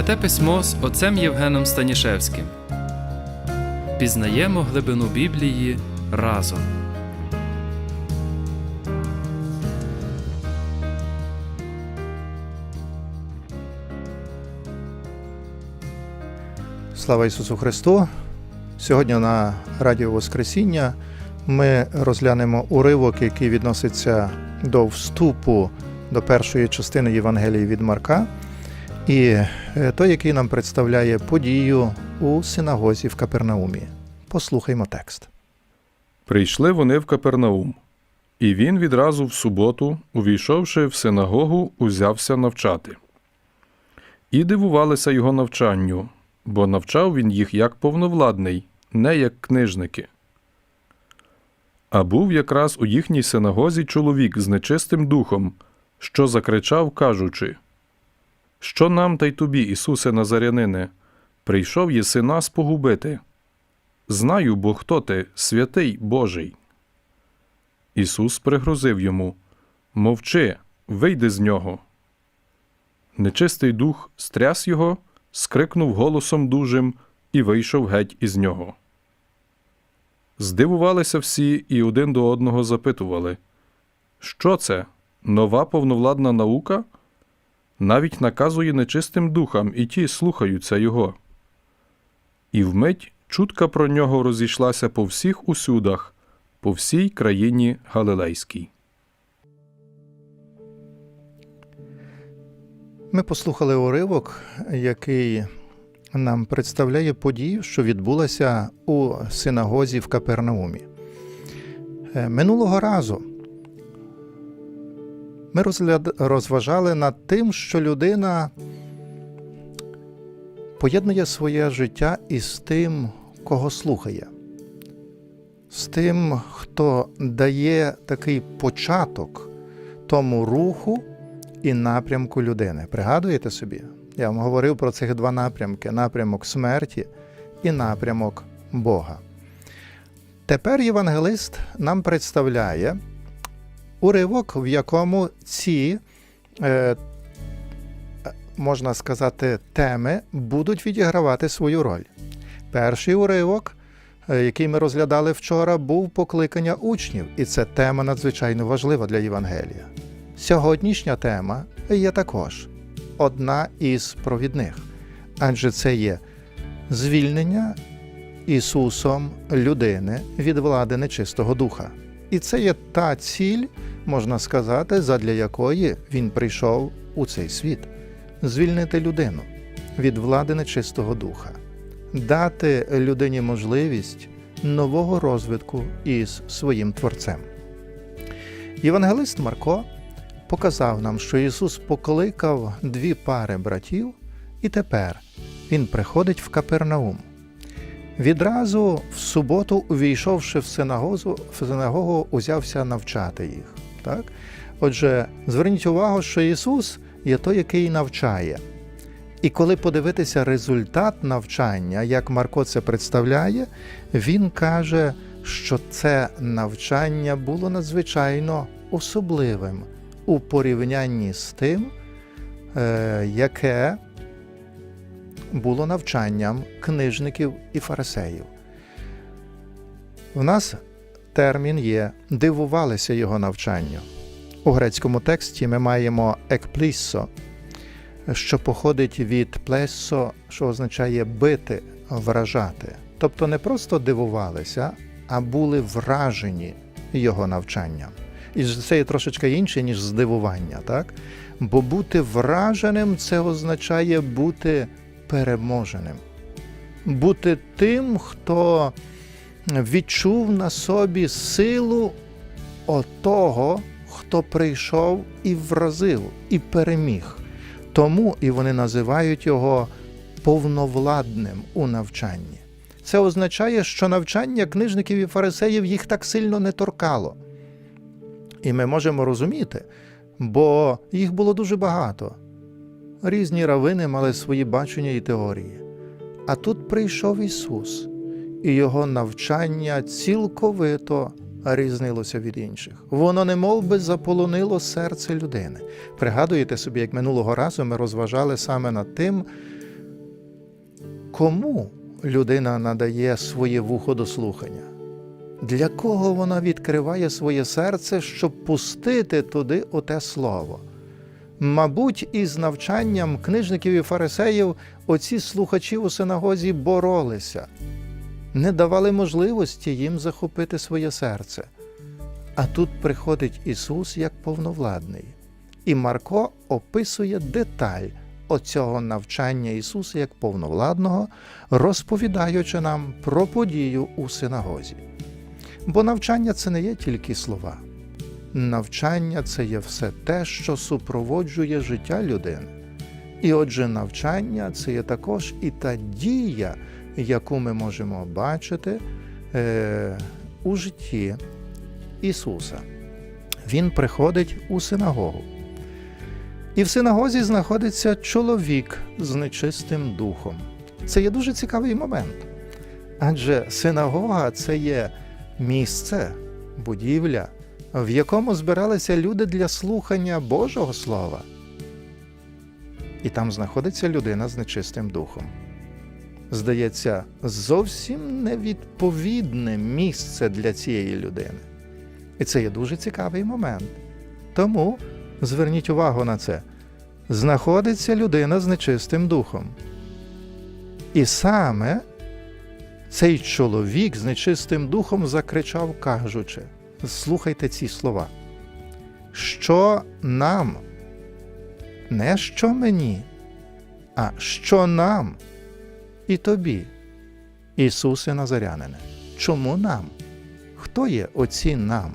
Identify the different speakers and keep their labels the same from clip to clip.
Speaker 1: Святе письмо з отцем Євгеном Станішевським. Пізнаємо глибину Біблії разом.
Speaker 2: Слава Ісусу Христу! Сьогодні на Радіо Воскресіння ми розглянемо уривок, який відноситься до вступу до першої частини Євангелії від Марка, і е, той, який нам представляє подію у синагозі в Капернаумі. Послухаймо текст.
Speaker 3: Прийшли вони в Капернаум, і він відразу в суботу, увійшовши в синагогу, узявся навчати. І дивувалися його навчанню, бо навчав він їх як повновладний, не як книжники. А був якраз у їхній синагозі чоловік з нечистим духом, що закричав, кажучи: Що нам та й тобі, Ісусе Назарянине, прийшов єси нас погубити? Знаю, бо хто ти, святий Божий. Ісус пригрозив йому Мовчи, вийди з нього. Нечистий дух стряс його, скрикнув голосом дужим і вийшов геть із нього. Здивувалися всі і один до одного запитували Що це? Нова повновладна наука? Навіть наказує нечистим духам, і ті слухаються його. І вмить чутка про нього розійшлася по всіх усюдах, по всій країні Галилейській.
Speaker 2: Ми послухали уривок, який нам представляє подію, що відбулася у синагозі в Капернаумі. Е, Минулого разу ми розгляд... розважали над тим, що людина поєднує своє життя із тим, кого слухає, з тим, хто дає такий початок тому руху і напрямку людини. Пригадуєте собі? Я вам говорив про цих два напрямки: напрямок смерті і напрямок Бога. Тепер євангелист нам представляє уривок, в якому ці, е, можна сказати, теми будуть відігравати свою роль. Перший уривок, е, який ми розглядали вчора, був покликання учнів, і це тема надзвичайно важлива для Євангелія. Сьогоднішня тема є також одна із провідних, адже це є звільнення Ісусом людини від влади нечистого духа. І це є та ціль, можна сказати, задля якої Він прийшов у цей світ звільнити людину від влади нечистого духа, дати людині можливість нового розвитку із своїм Творцем. Євангелист Марко показав нам, що Ісус покликав дві пари братів, і тепер Він приходить в Капернаум. Відразу в суботу, увійшовши в синагогу, в синагогу узявся навчати їх. Так? Отже, зверніть увагу, що Ісус є той, який навчає. І коли подивитися результат навчання, як Марко це представляє, він каже, що це навчання було надзвичайно особливим у порівнянні з тим, е, яке було навчанням книжників і фарисеїв. У нас термін є дивувалися його навчанню. У грецькому тексті ми маємо екпліссо, що походить від плесо, що означає бити, вражати. Тобто не просто дивувалися, а були вражені його навчанням. І це є трошечки інше, ніж здивування, так? Бо бути враженим це означає бути переможеним, бути тим, хто відчув на собі силу отого, хто прийшов і вразив, і переміг. Тому і вони називають його повновладним у навчанні. Це означає, що навчання книжників і фарисеїв їх так сильно не торкало. І ми можемо розуміти, бо їх було дуже багато. Різні равини мали свої бачення і теорії. А тут прийшов Ісус, і Його навчання цілковито різнилося від інших. Воно не би заполонило серце людини. Пригадуєте собі, як минулого разу ми розважали саме над тим, кому людина надає своє вухо до слухання. Для кого вона відкриває своє серце, щоб пустити туди оте слово? Мабуть, із навчанням книжників і фарисеїв оці слухачі у синагозі боролися, не давали можливості їм захопити своє серце. А тут приходить Ісус як повновладний. І Марко описує деталь оцього навчання Ісуса як повновладного, розповідаючи нам про подію у синагозі. Бо навчання це не є тільки слова. Навчання це є все те, що супроводжує життя людини. І отже, навчання це є також і та дія, яку ми можемо бачити е, у житті Ісуса. Він приходить у синагогу. І в синагозі знаходиться чоловік з нечистим духом. Це є дуже цікавий момент. Адже синагога це є місце, будівля, в якому збиралися люди для слухання Божого Слова. І там знаходиться людина з нечистим духом. Здається, зовсім невідповідне місце для цієї людини. І це є дуже цікавий момент. Тому зверніть увагу на це. Знаходиться людина з нечистим духом. І саме цей чоловік з нечистим духом закричав, кажучи: слухайте ці слова. Що нам, не що мені, а що нам і тобі, Ісусе Назарянине. Чому нам? Хто є оці нам?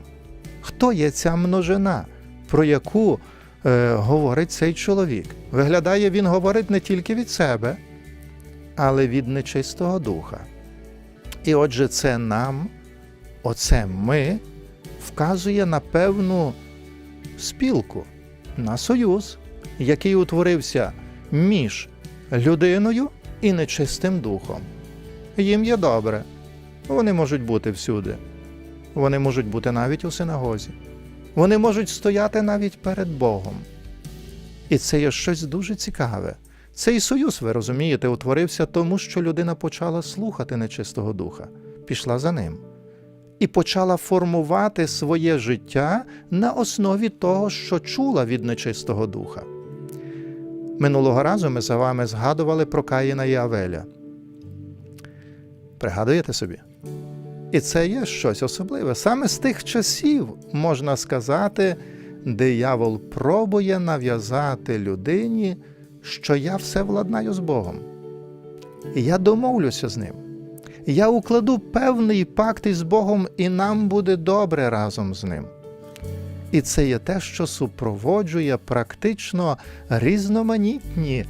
Speaker 2: Хто є ця множина, про яку е, говорить цей чоловік? Виглядає, він говорить не тільки від себе, але від нечистого духа. І отже, це нам, оце ми, вказує на певну спілку, на союз, який утворився між людиною і нечистим духом. Їм є добре, вони можуть бути всюди. Вони можуть бути навіть у синагозі. Вони можуть стояти навіть перед Богом. І це є щось дуже цікаве. Цей союз, ви розумієте, утворився тому, що людина почала слухати нечистого духа, пішла за ним і почала формувати своє життя на основі того, що чула від нечистого духа. Минулого разу ми за вами згадували про Каїна і Авеля. Пригадуєте собі? І це є щось особливе. Саме з тих часів, можна сказати, диявол пробує нав'язати людині, що я все владнаю з Богом. І я домовлюся з ним. Я укладу певний пакт із Богом, і нам буде добре разом з ним. І це є те, що супроводжує практично різноманітні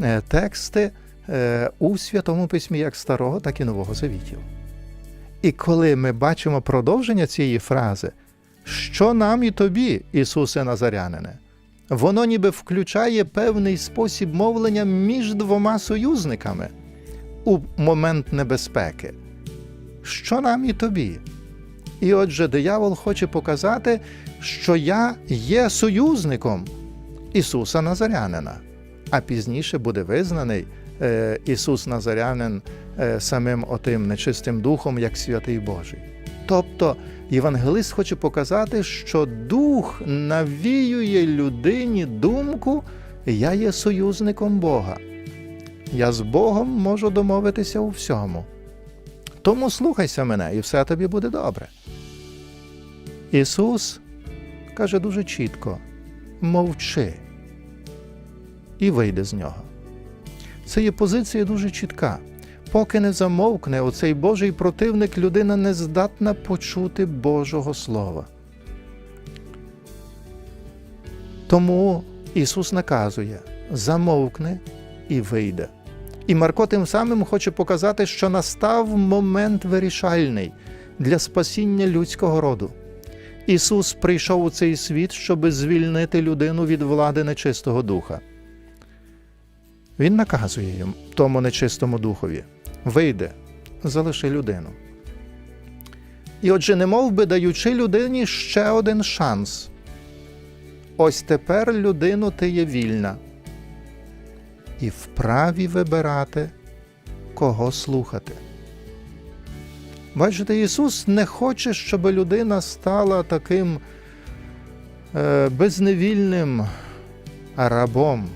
Speaker 2: е, тексти е, у Святому Письмі як Старого, так і Нового Завітів. І коли ми бачимо продовження цієї фрази, що нам і тобі, Ісусе Назарянине, воно ніби включає певний спосіб мовлення між двома союзниками у момент небезпеки. Що нам і тобі? І отже, диявол хоче показати, що я є союзником Ісуса Назарянина, а пізніше буде визнаний е, Ісус Назарянин е, самим отим нечистим духом, як святий Божий. Тобто євангелист хоче показати, що дух навіює людині думку, я є союзником Бога. Я з Богом можу домовитися у всьому. Тому слухайся мене, і все тобі буде добре. Ісус каже дуже чітко: мовчи і вийде з нього. Це є позиція дуже чітка. Поки не замовкне оцей Божий противник, людина не здатна почути Божого Слова. Тому Ісус наказує замовкне і вийде. І Марко тим самим хоче показати, що настав момент вирішальний для спасіння людського роду. Ісус прийшов у цей світ, щоб звільнити людину від влади нечистого духа. Він наказує їм, тому нечистому духові: вийди, залиши людину. І отже, немов би даючи людині ще один шанс. Ось тепер людину ти є вільна і вправі вибирати, кого слухати. Бачите, Ісус не хоче, щоб людина стала таким е, безневільним рабом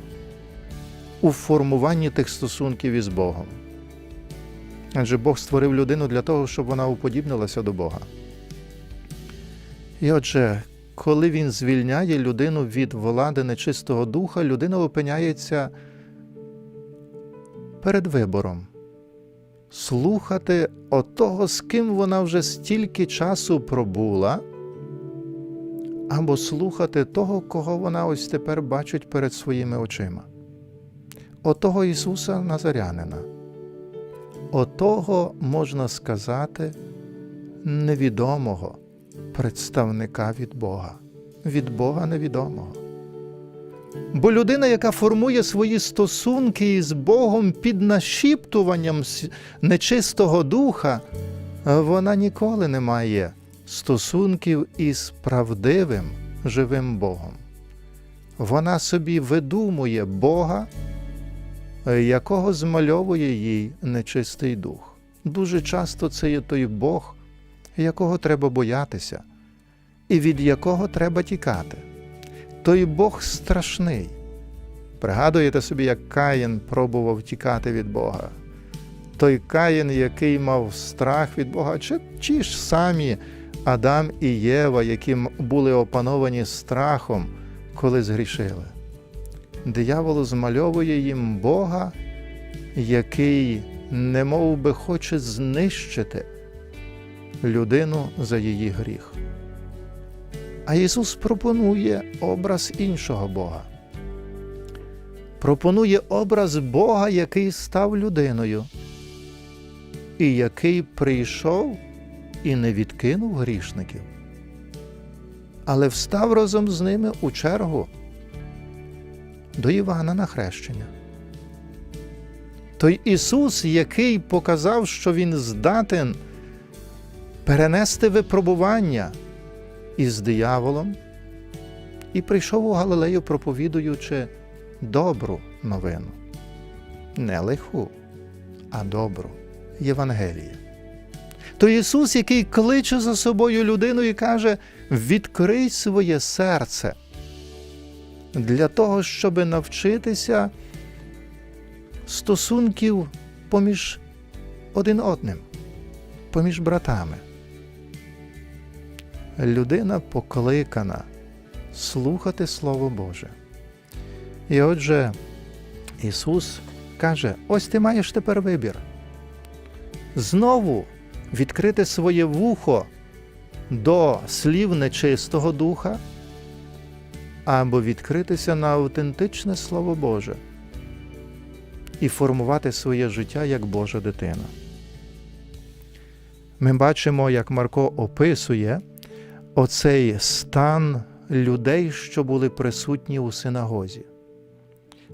Speaker 2: у формуванні тих стосунків із Богом. Адже Бог створив людину для того, щоб вона уподібнилася до Бога. І отже, коли він звільняє людину від влади нечистого духа, людина опиняється перед вибором слухати отого, з ким вона вже стільки часу пробула, або слухати того, кого вона ось тепер бачить перед своїми очима. Отого Ісуса Назарянина. Отого, можна сказати, невідомого представника від Бога, від Бога невідомого. Бо людина, яка формує свої стосунки із Богом під нашіптуванням нечистого духа, вона ніколи не має стосунків із правдивим живим Богом. Вона собі видумує Бога, якого змальовує їй нечистий дух. Дуже часто це є той Бог, якого треба боятися, і від якого треба тікати. Той Бог страшний. Пригадуєте собі, як Каїн пробував тікати від Бога. Той Каїн, який мав страх від Бога, чи ті ж самі Адам і Єва, які були опановані страхом, коли згрішили. Диявол змальовує їм Бога, який немов би хоче знищити людину за її гріх. А Ісус пропонує образ іншого Бога. Пропонує образ Бога, який став людиною, і який прийшов і не відкинув грішників, але встав разом з ними у чергу до Івана на хрещення. Той Ісус, який показав, що Він здатен перенести випробування із дияволом, і прийшов у Галилею, проповідуючи добру новину, не лиху, а добру Євангеліє. То Ісус, який кличе за собою людину і каже: відкрий своє серце для того, щоб навчитися стосунків поміж один одним, поміж братами. Людина покликана слухати Слово Боже. І отже, Ісус каже: ось ти маєш тепер вибір. Знову відкрити своє вухо до слів нечистого духа, або відкритися на автентичне Слово Боже і формувати своє життя як Божа дитина. Ми бачимо, як Марко описує оцей стан людей, що були присутні у синагозі.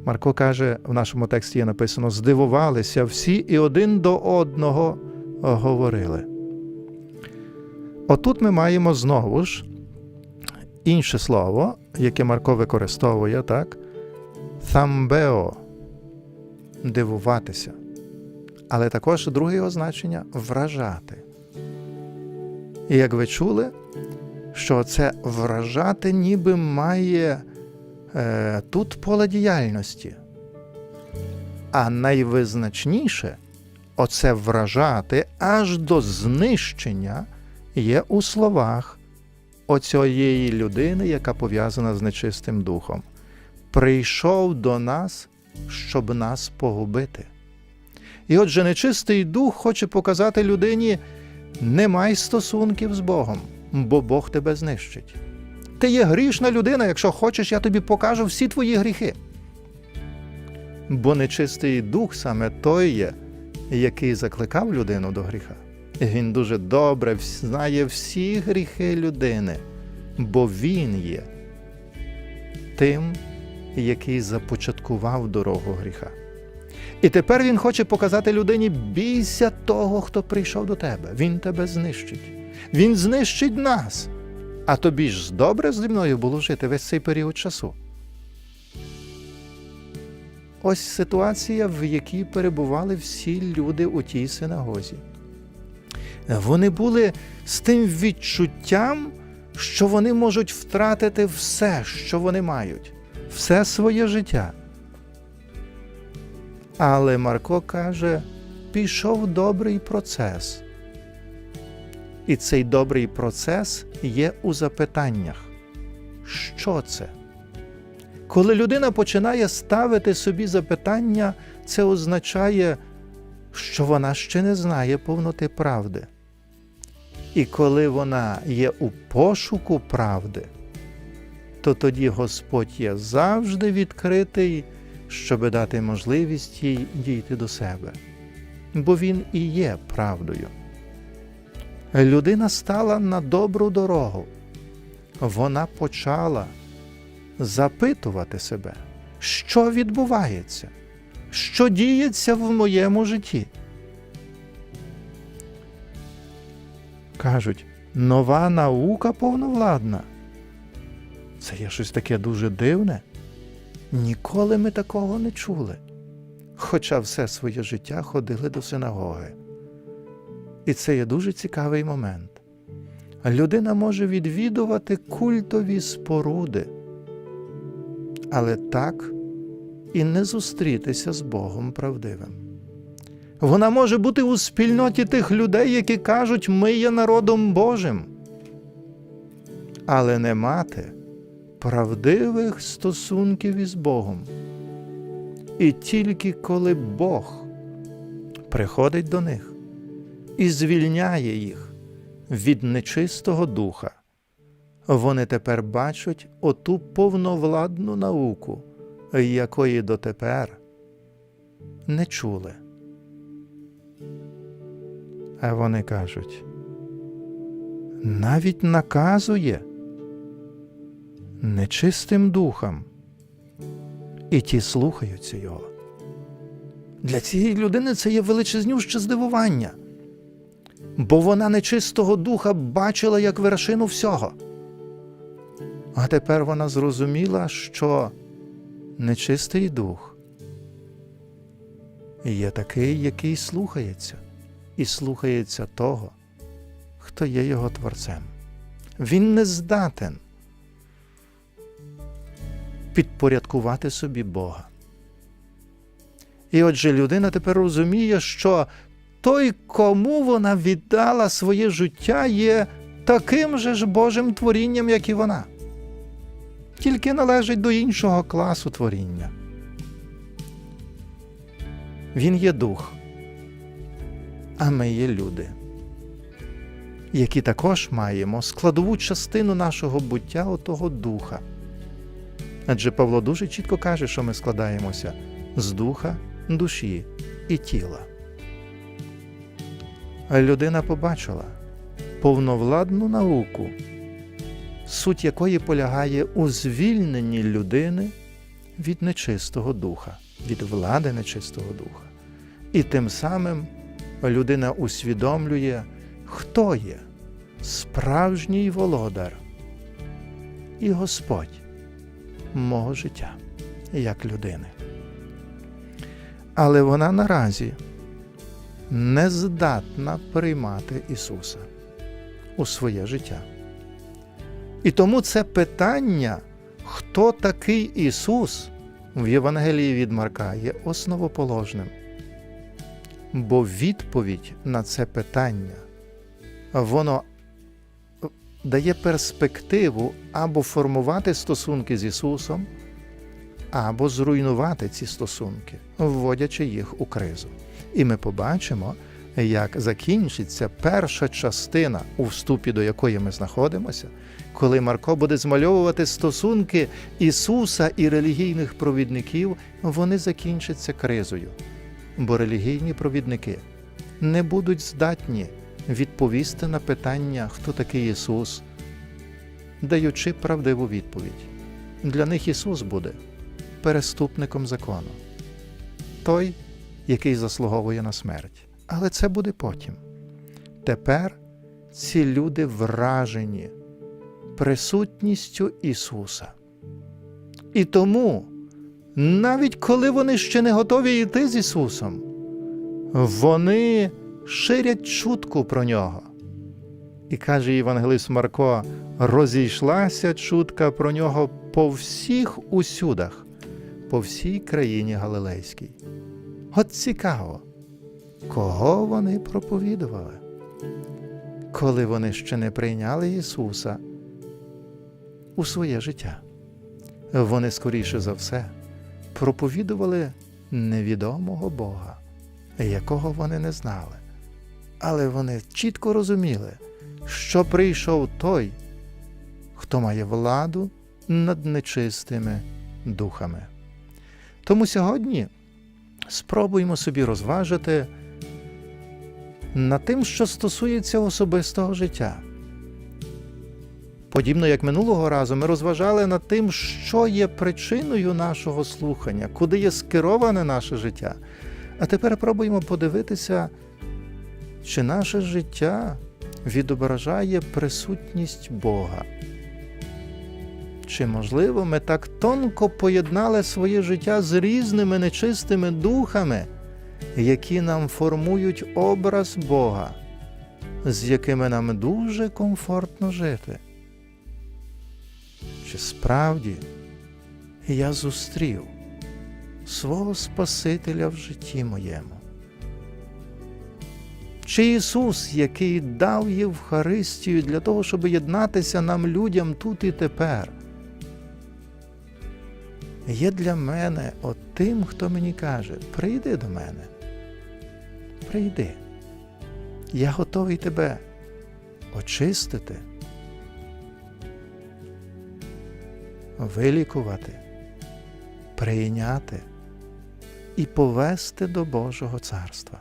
Speaker 2: Марко каже, в нашому тексті є написано: здивувалися всі і один до одного говорили. Отут ми маємо знову ж інше слово, яке Марко використовує, так? Тhamбео дивуватися. Але також друге його значення вражати. І як ви чули, що це вражати ніби має е, тут поле діяльності. А найвизначніше оце вражати аж до знищення є у словах оцієї людини, яка пов'язана з нечистим духом. Прийшов до нас, щоб нас погубити. І отже, нечистий дух хоче показати людині: не май стосунків з Богом, бо Бог тебе знищить. Ти є грішна людина, якщо хочеш, я тобі покажу всі твої гріхи. Бо нечистий дух саме той є, який закликав людину до гріха. Він дуже добре знає всі гріхи людини, бо він є тим, який започаткував дорогу гріха. І тепер він хоче показати людині: бійся того, хто прийшов до тебе. Він тебе знищить. Він знищить нас. А тобі ж добре зі мною було жити весь цей період часу. Ось ситуація, в якій перебували всі люди у тій синагозі. Вони були з тим відчуттям, що вони можуть втратити все, що вони мають, все своє життя. Але Марко каже, пішов добрий процес. І цей добрий процес є у запитаннях. Що це? Коли людина починає ставити собі запитання, це означає, що вона ще не знає повноти правди. І коли вона є у пошуку правди, то тоді Господь є завжди відкритий, щоб дати можливість їй дійти до себе, бо Він і є правдою. Людина стала на добру дорогу. Вона почала запитувати себе, що відбувається, що діється в моєму житті. Кажуть, нова наука повновладна. Це є щось таке дуже дивне. Ніколи ми такого не чули. Хоча все своє життя ходили до синагоги. І це є дуже цікавий момент. Людина може відвідувати культові споруди, але так і не зустрітися з Богом правдивим. Вона може бути у спільноті тих людей, які кажуть, ми є народом Божим, але не мати правдивих стосунків із Богом. І тільки коли Бог приходить до них і звільняє їх від нечистого духа, вони тепер бачать оту повновладну науку, якої дотепер не чули. А вони кажуть, навіть наказує нечистим духам, і ті слухаються його. Для цієї людини це є величезнюще здивування, бо вона нечистого духа бачила як вершину всього. А тепер вона зрозуміла, що нечистий дух є такий, який слухається, і слухається того, хто є його творцем. Він не здатен підпорядкувати собі Бога. І отже, людина тепер розуміє, що той, кому вона віддала своє життя, є таким же ж Божим творінням, як і вона, тільки належить до іншого класу творіння. Він є дух, а ми є люди, які також маємо складову частину нашого буття отого духа. Адже Павло дуже чітко каже, що ми складаємося з духа, душі і тіла. Людина побачила повновладну науку, суть якої полягає у звільненні людини від нечистого духа, від влади нечистого духа. І тим самим людина усвідомлює, хто є справжній володар і Господь мого життя як людини. Але вона наразі не здатна приймати Ісуса у своє життя. І тому це питання, хто такий Ісус в Євангелії від Марка є основоположним. Бо відповідь на це питання воно дає перспективу або формувати стосунки з Ісусом, або зруйнувати ці стосунки, вводячи їх у кризу. І ми побачимо, як закінчиться перша частина, у вступі до якої ми знаходимося, коли Марко буде змальовувати стосунки Ісуса і релігійних провідників, вони закінчаться кризою. Бо релігійні провідники не будуть здатні відповісти на питання, хто такий Ісус, даючи правдиву відповідь. Для них Ісус буде переступником закону, той, який заслуговує на смерть. Але це буде потім. Тепер ці люди вражені присутністю Ісуса. І тому, навіть коли вони ще не готові йти з Ісусом, вони ширять чутку про нього. І каже Євангелист Марко: розійшлася чутка про нього по всіх усюдах, по всій країні Галилейській. От цікаво, кого вони проповідували, коли вони ще не прийняли Ісуса у своє життя. Вони, скоріше за все, проповідували невідомого Бога, якого вони не знали. Але вони чітко розуміли, що прийшов той, хто має владу над нечистими духами. Тому сьогодні спробуємо собі розважити над тим, що стосується особистого життя. Подібно як минулого разу, ми розважали над тим, що є причиною нашого слухання, куди є скероване наше життя. А тепер пробуємо подивитися, чи наше життя відображає присутність Бога. Чи, можливо, ми так тонко поєднали своє життя з різними нечистими духами, які нам формують образ Бога, з якими нам дуже комфортно жити? Чи справді я зустрів свого Спасителя в житті моєму? Чи Ісус, який дав Євхаристію для того, щоб єднатися нам людям тут і тепер, є для мене от тим, хто мені каже: прийди до мене, прийди. Я готовий тебе очистити, вилікувати, прийняти і повести до Божого царства.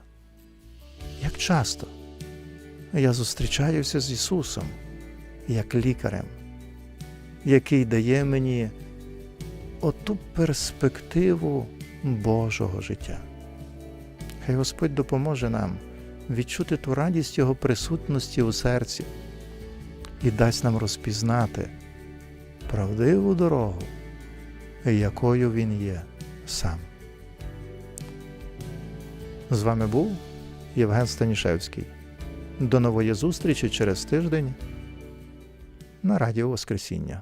Speaker 2: Як часто я зустрічаюся з Ісусом як лікарем, який дає мені оту перспективу Божого життя. Хай Господь допоможе нам відчути ту радість Його присутності у серці і дасть нам розпізнати правдиву дорогу, якою Він є сам. З вами був Євген Станішевський. До нової зустрічі через тиждень на Радіо Воскресіння.